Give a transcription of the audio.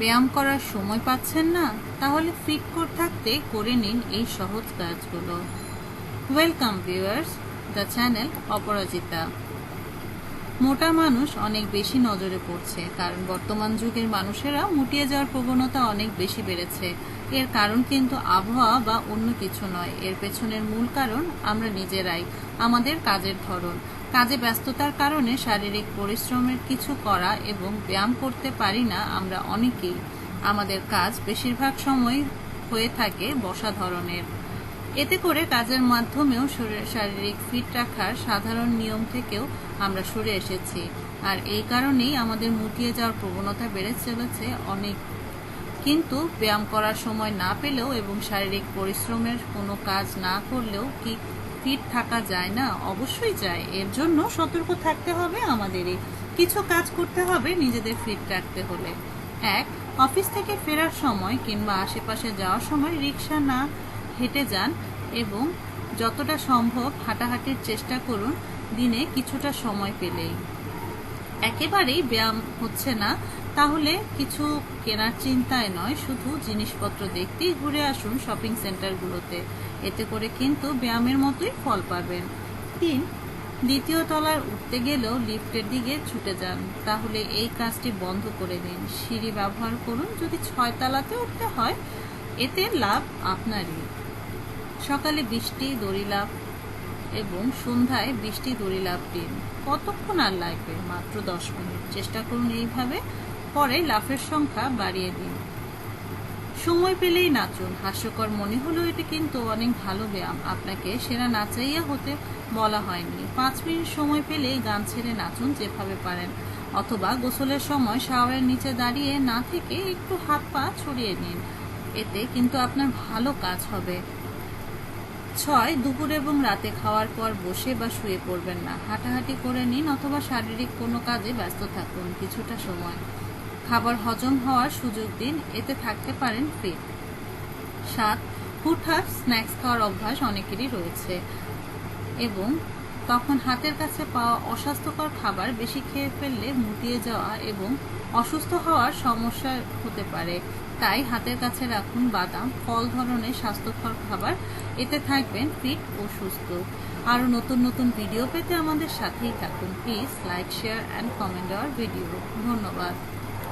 ব্যায়াম করার সময় পাচ্ছেন না, তাহলে ফিট করে থাকতে করে নিন এই সহজ কাজগুলো। Welcome viewers the channel Aparajita. মোটা মানুষ অনেক বেশি নজরে পড়ছে, কারণ বর্তমান যুগের মানুষেরা মুটিয়ে যাওয়ার প্রবণতা অনেক বেশি বেড়েছে। এর কারণ কিন্তু আবহাওয়া বা অন্য কিছু নয়, এর পেছনের মূল কারণ আমরা নিজেরাই, আমাদের কাজের ধরন। কাজে ব্যস্ততার কারণে শারীরিক পরিশ্রমের কিছু করা এবং ব্যায়াম করতে পারি না আমরা অনেকেই। আমাদের কাজ বেশিরভাগ সময় হয়ে থাকে বসা ধরনের। এতে করে কাজের মাধ্যমেও শরীর- শারীরিক ফিট রাখার সাধারণ নিয়ম থেকেও আমরা সরে এসেছি। আর এই কারণেই আমাদের মুটিয়ে যাওয়ার প্রবণতা বেড়ে চলেছে অনেক। কিন্তু ব্যায়াম করার সময় না পেলেও এবং শারীরিক পরিশ্রমের কোনো কাজ না করলেও কি ফিট থাকা যায় না? অবশ্যই যায়। এর জন্য সতর্ক থাকতে হবে আমাদেরই। কিছু কাজ করতে হবে নিজেদের ফিট রাখতে হলে। এক, অফিস থেকে ফেরার সময় কিংবা আশেপাশে যাওয়ার সময় রিক্সা না হেঁটে যান এবং যতটা সম্ভব হাঁটাহাঁটির চেষ্টা করুন দিনে কিছুটা সময় পেলেই। একেবারেই ব্যায়াম হচ্ছে না। তাহলে কিছু কেনার চিন্তায় নয়, শুধু জিনিসপত্র দেখতেই ঘুরে আসুন শপিং সেন্টারগুলোতে। এতে করে কিন্তু ব্যায়ামের মতোই ফল পাবেন। তিন, দ্বিতীয় তলার উঠতে গেলেও লিফটের দিকে ছুটে যান। তাহলে এই কাজটি বন্ধ করে দিন। সিঁড়ি ব্যবহার করুন যদি ছয় তলাতে উঠতে হয়। এতে লাভ আপনারই। সকালে বৃষ্টি দড়ি লাভ এবং সন্ধ্যায় বৃষ্টি দড়ি লাভ দিন কতক্ষণ আর লাগবে? মাত্র দশ মিনিট। চেষ্টা করুন এইভাবে। পরে লাফের সংখ্যা বাড়িয়ে দিন। সময় পেলেই নাচুন। হাস্যকর মনে হলেও এটি কিন্তু অনেক ভালো ব্যায়াম। আপনাকে সেরা নাচাইয়া হতে বলা হয়নি। পাঁচ মিনিট সময় পেলেই গান ছেড়ে নাচুন যেভাবে পারেন, অথবা গোসলের সময় শাওয়ারের নিচে দাঁড়িয়ে না থেকে একটু হাত পা ছড়িয়ে নিন। এতে কিন্তু আপনার ভালো কাজ হবে। ছয়, দুপুর এবং রাতে খাওয়ার পর বসে বা শুয়ে পড়বেন না। হাঁটাহাঁটি করে নিন অথবা শারীরিক কোনো কাজে ব্যস্ত থাকুন। কিছুটা সময়। খাবার হজম হওয়ার সুযোগ দিন, এতে থাকতে পারেন ফিট সাত হুটহাট স্ন্যাক্স খাওয়ার অভ্যাস অনেকেরই রয়েছে। এবং তখন হাতের কাছে পাওয়া অস্বাস্থ্যকর খাবার বেশি খেয়ে ফেললে মুটিয়ে যাওয়া এবং অসুস্থ হওয়ার সমস্যা হতে পারে। তাই হাতের কাছে রাখুন বাদাম, ফল ধরনের স্বাস্থ্যকর খাবার, এতে থাকবেন ফিট ও সুস্থ। আরও নতুন নতুন ভিডিও পেতে আমাদের সাথেই থাকুন। Please like share and comment our video ধন্যবাদ।